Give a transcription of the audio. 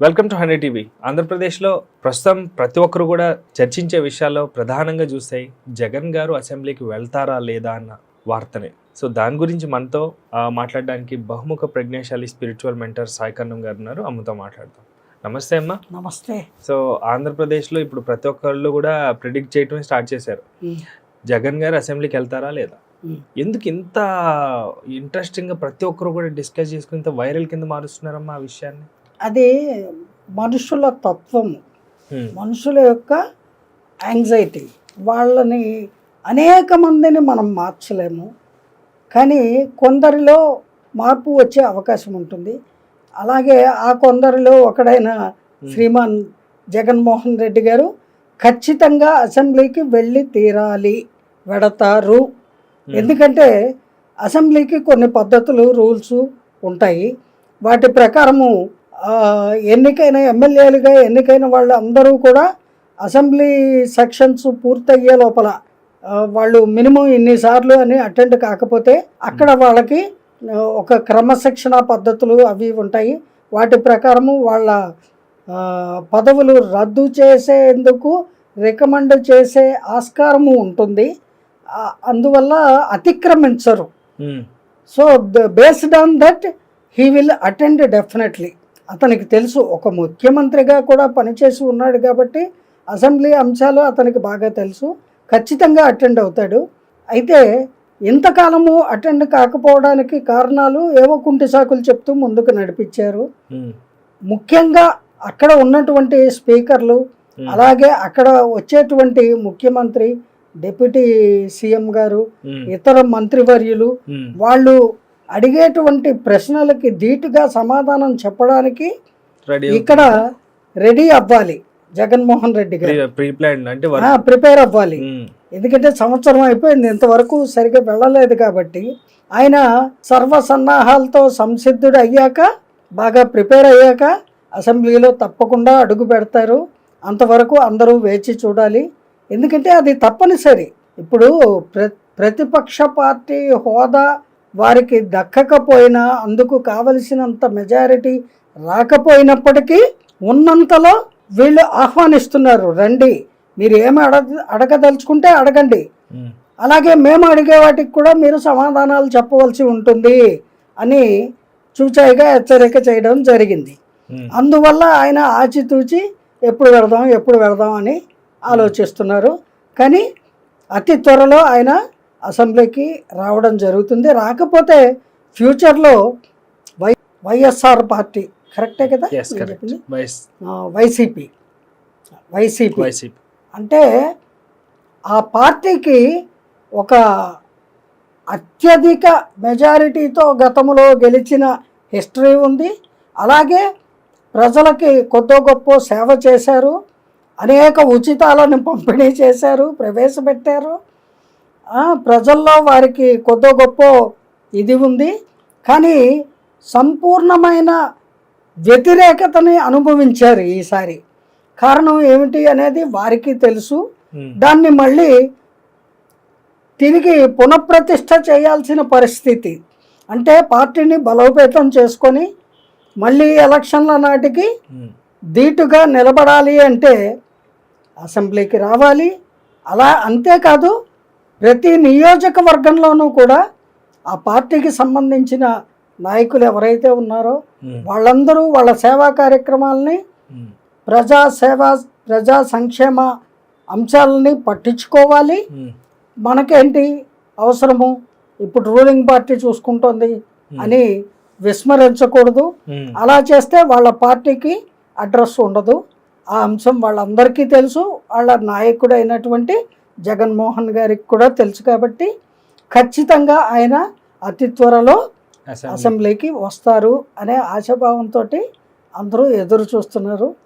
Welcome to hundred TV ఆంధ్రప్రదేశ్లో ప్రస్తుతం ప్రతి ఒక్కరు కూడా చర్చించే విషయాల్లో ప్రధానంగా చూస్తాయి జగన్ గారు అసెంబ్లీకి వెళ్తారా లేదా అన్న వార్తనే. సో దాని గురించి మనతో మాట్లాడడానికి బహుముఖ ప్రజ్ఞాశాలి స్పిరిచువల్ మెంటర్ సాయికన్నం గారు ఉన్నారు. అమ్మతో మాట్లాడతాం నమస్తే అమ్మ. నమస్తే. సో ఆంధ్రప్రదేశ్లో ఇప్పుడు ప్రతి ఒక్కళ్ళు కూడా ప్రిడిక్ట్ చేయటమే స్టార్ట్ చేశారు. జగన్ గారు అసెంబ్లీకి వెళ్తారా లేదా. ఎందుకు ఇంత ఇంట్రెస్టింగ్గా ప్రతి ఒక్కరు కూడా డిస్కస్ చేసుకుని ఇంత వైరల్ కింద మారుస్తున్నారమ్మా ఆ విషయాన్ని? అది మనుషుల తత్వము. మనుషుల యొక్క యాంగ్జైటీ వాళ్ళని అనేక మందిని మనం మార్చలేము. కానీ కొందరిలో మార్పు వచ్చే అవకాశం ఉంటుంది. అలాగే ఆ కొందరిలో ఒకడైన శ్రీమాన్ జగన్మోహన్ రెడ్డి గారు ఖచ్చితంగా అసెంబ్లీకి వెళ్ళి తీరాలి వెడతారు. ఎందుకంటే అసెంబ్లీకి కొన్ని పద్ధతులు రూల్స్ ఉంటాయి. వాటి ప్రకారము ఎన్నికైన ఎమ్మెల్యేలుగా ఎన్నికైన వాళ్ళు అందరూ కూడా అసెంబ్లీ సెక్షన్స్ పూర్తయ్యే లోపల వాళ్ళు మినిమం ఇన్నిసార్లు అని అటెండ్ కాకపోతే అక్కడ వాళ్ళకి ఒక క్రమశిక్షణ పద్ధతులు అవి ఉంటాయి. వాటి ప్రకారము వాళ్ళ పదవులు రద్దు చేసేందుకు రికమెండ్ చేసే ఆస్కారము ఉంటుంది. అందువల్ల అతిక్రమించరు. So based on that he will attend definitely. అతనికి తెలుసు ఒక ముఖ్యమంత్రిగా కూడా పనిచేసి ఉన్నాడు కాబట్టి అసెంబ్లీ అంశాలు అతనికి బాగా తెలుసు ఖచ్చితంగా అటెండ్ అవుతాడు అయితే ఇంతకాలము అటెండ్ కాకపోవడానికి కారణాలు ఏవో కుంటి సాకులు చెప్తూ ముందుకు నడిపించారు. ముఖ్యంగా అక్కడ ఉన్నటువంటి స్పీకర్లు. అలాగే అక్కడ వచ్చేటువంటి ముఖ్యమంత్రి డిప్యూటీ సీఎం గారు. ఇతర మంత్రివర్యులు. వాళ్ళు అడిగేటువంటి ప్రశ్నలకి ధీటుగా సమాధానం చెప్పడానికి ఇక్కడ రెడీ అవ్వాలి. జగన్మోహన్ రెడ్డి గారు. ప్రిపేర్ అవ్వాలి. మ్మ్. ఎందుకంటే సంవత్సరం అయిపోయింది. ఇంతవరకు సరిగ్గా వెళ్ళలేదు కాబట్టి ఆయన సర్వ సన్నాహాలతో సంసిద్ధుడు అయ్యాక బాగా ప్రిపేర్ అయ్యాక అసెంబ్లీలో తప్పకుండా అడుగు పెడతారు. అంతవరకు అందరూ వేచి చూడాలి. ఎందుకంటే అది తప్పనిసరి. ఇప్పుడు ప్ర ప్రతిపక్ష పార్టీ హోదా వారికి దక్కకపోయినా అందుకు కావలసినంత మెజారిటీ రాకపోయినప్పటికీ ఉన్నంతలో వీళ్ళు ఆహ్వానిస్తున్నారు రండి మీరు ఏమి అడగ అడగదలుచుకుంటే అడగండి. అలాగే మేము అడిగే వాటికి కూడా మీరు సమాధానాలు చెప్పవలసి ఉంటుంది అని చూచాయిగా హెచ్చరిక చేయడం జరిగింది. అందువల్ల ఆయన ఆచితూచి ఎప్పుడు వెళదాం ఎప్పుడు వెళదాం అని ఆలోచిస్తున్నారు కానీ అతి త్వరలో ఆయన అసెంబ్లీకి రావడం జరుగుతుంది. రాకపోతే ఫ్యూచర్లో వై వైఎస్ఆర్ పార్టీ కరెక్టే కదా? వైసీపీ. వైసీపీ. వైసీపీ. అంటే ఆ పార్టీకి ఒక అత్యధిక మెజారిటీతో గతంలో గెలిచిన హిస్టరీ ఉంది. అలాగే ప్రజలకి కొద్దో గొప్ప సేవ చేశారు. అనేక ఉచితాలను పంపిణీ చేశారు ప్రవేశపెట్టారు. ప్రజల్లో వారికి కొద్దో గొప్ప ఇది ఉంది. కానీ సంపూర్ణమైన వ్యతిరేకతని అనుభవించారు ఈసారి. కారణం ఏమిటి అనేది వారికి తెలుసు. దాన్ని మళ్ళీ తిరిగి పునఃప్రతిష్ఠ చేయాల్సిన పరిస్థితి. అంటే పార్టీని బలోపేతం చేసుకొని మళ్ళీ ఎలక్షన్ల నాటికి. ధీటుగా నిలబడాలి అంటే అసెంబ్లీకి రావాలి. అలా అంతేకాదు ప్రతి నియోజకవర్గంలోనూ కూడా ఆ పార్టీకి సంబంధించిన నాయకులు ఎవరైతే ఉన్నారో. వాళ్ళందరూ వాళ్ళ సేవా కార్యక్రమాలని. ప్రజా సేవ ప్రజా సంక్షేమ అంశాలని పట్టించుకోవాలి. మనకేంటి అవసరము ఇప్పుడు రూలింగ్ పార్టీ చూసుకుంటోంది అని విస్మరించకూడదు. అలా చేస్తే వాళ్ళ పార్టీకి అడ్రస్ ఉండదు ఆ అంశం వాళ్ళందరికీ తెలుసు వాళ్ళ నాయకుడు అయినటువంటి జగన్మోహన్ గారికి కూడా తెలుసు కాబట్టి ఖచ్చితంగా ఆయన అతి త్వరలో అసెంబ్లీ. అసెంబ్లీకి వస్తారు అనే ఆశాభావంతో అందరూ ఎదురు చూస్తున్నారు